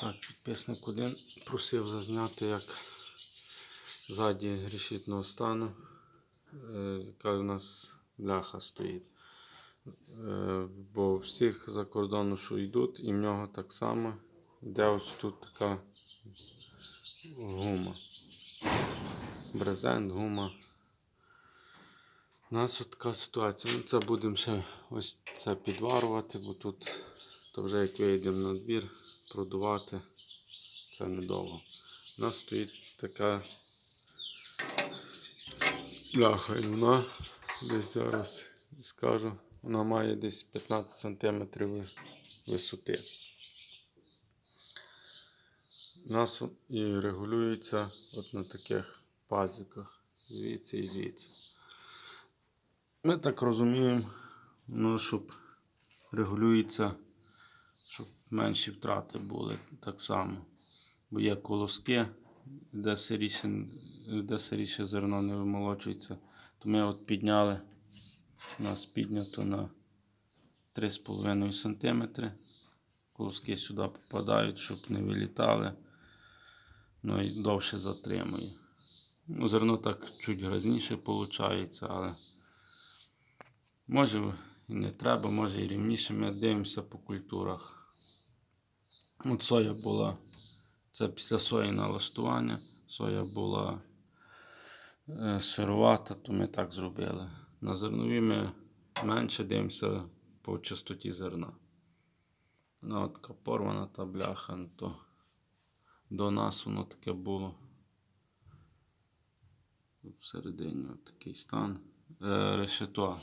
Так, підписник один просив зазняти, як ззаді решітного стану, е, яка у нас бляха стоїть. Е, Бо всіх за кордону, що йдуть, і в нього так само йде ось тут така гума. Брезент, гума. У нас от така ситуація. Ну, це будемо ще ось це підварувати, бо тут то вже як вийдемо на двір, продувати це недовго. У нас стоїть така бляха, і вона десь зараз скажу, вона має десь 15 см висоти. У нас і регулюється от на таких пазиках, звідси і звідси. Ми так розуміємо, ну, щоб регулюється, щоб менші втрати були так само. Бо є колоски, де сиріше, де сиріше зерно не вимолочується. То ми от підняли, у нас піднято на 3,5 см. Колоски сюди попадають, щоб не вилітали. Ну і довше затримує. Ну, зерно так чуть грязніше виходить, але може і не треба, може і рівніше. Ми дивимося по культурах. От соя була, це після сої налаштування. Соя була е, сировата, то ми так зробили. На зернові ми менше дивимося по частоті зерна. Ну, от така порвана та бляха, ну, то до нас воно таке було. Всередині такий стан. Е, решето.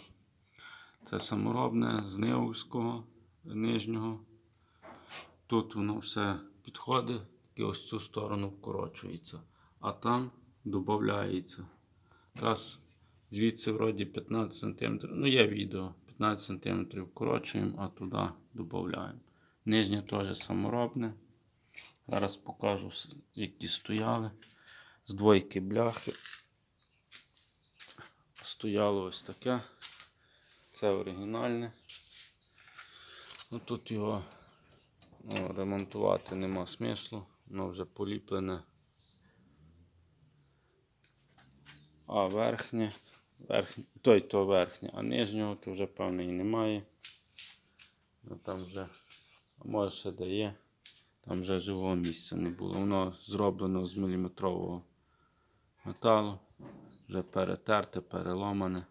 Це саморобне з Нивовського нижнього. Тут воно все підходить і ось цю сторону вкорочується, а там додається. Якраз звідси вроді 15 см. Ну, є відео. 15 см вкорочуємо, а туди додаємо. Нижнє теж саморобне. Зараз покажу, які стояли. З двойки бляхи. Стояло ось таке. Це оригінальне. Ну, тут його ну, ремонтувати нема смислу. Воно вже поліплене. А верхнє, верхнє той то верхнє, а нижнього то вже певно і немає. Ну, там вже, а може ще де є. Там вже живого місця не було. Воно зроблено з міліметрового металу. Вже перетерте, переломане.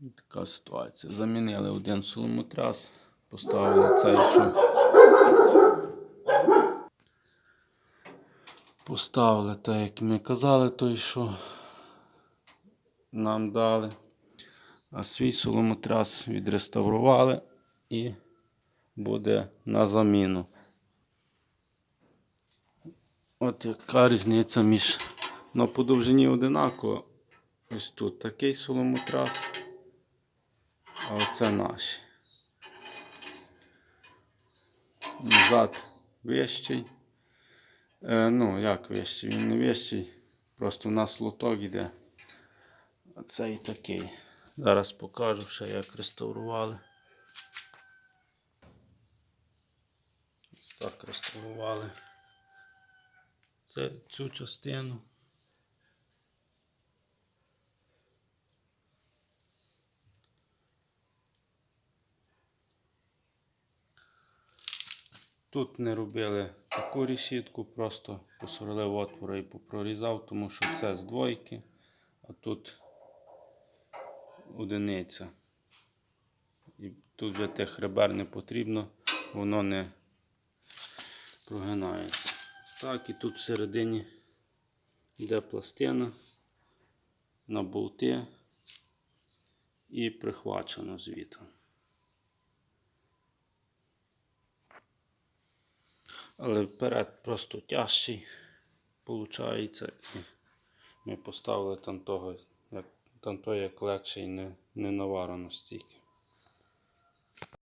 Така ситуація. Замінили один соломотряс, поставили цей, що. Поставили так, як ми казали, той, що нам дали. А свій соломотряс відреставрували і буде на заміну. От яка різниця між. Ну, по довжині одинаково. Ось тут такий соломотрас, а оце наші. Назад вищий. Е, ну, як вищий? Він не вищий. Просто в нас лоток іде. А цей такий. Зараз покажу ще, як реставрували. Ось так реставрували. Це цю частину. Тут не робили таку решітку, просто посверлив отвори і попрорізав, тому що це з двойки, а тут одиниця. І тут вже тих ребер не потрібно, воно не прогинається. Так, і тут всередині йде пластина на болти і прихвачено звідти. Але вперед просто тяжчий Получається. Ми поставили там того, як, там той як легший, не, не наварено стільки.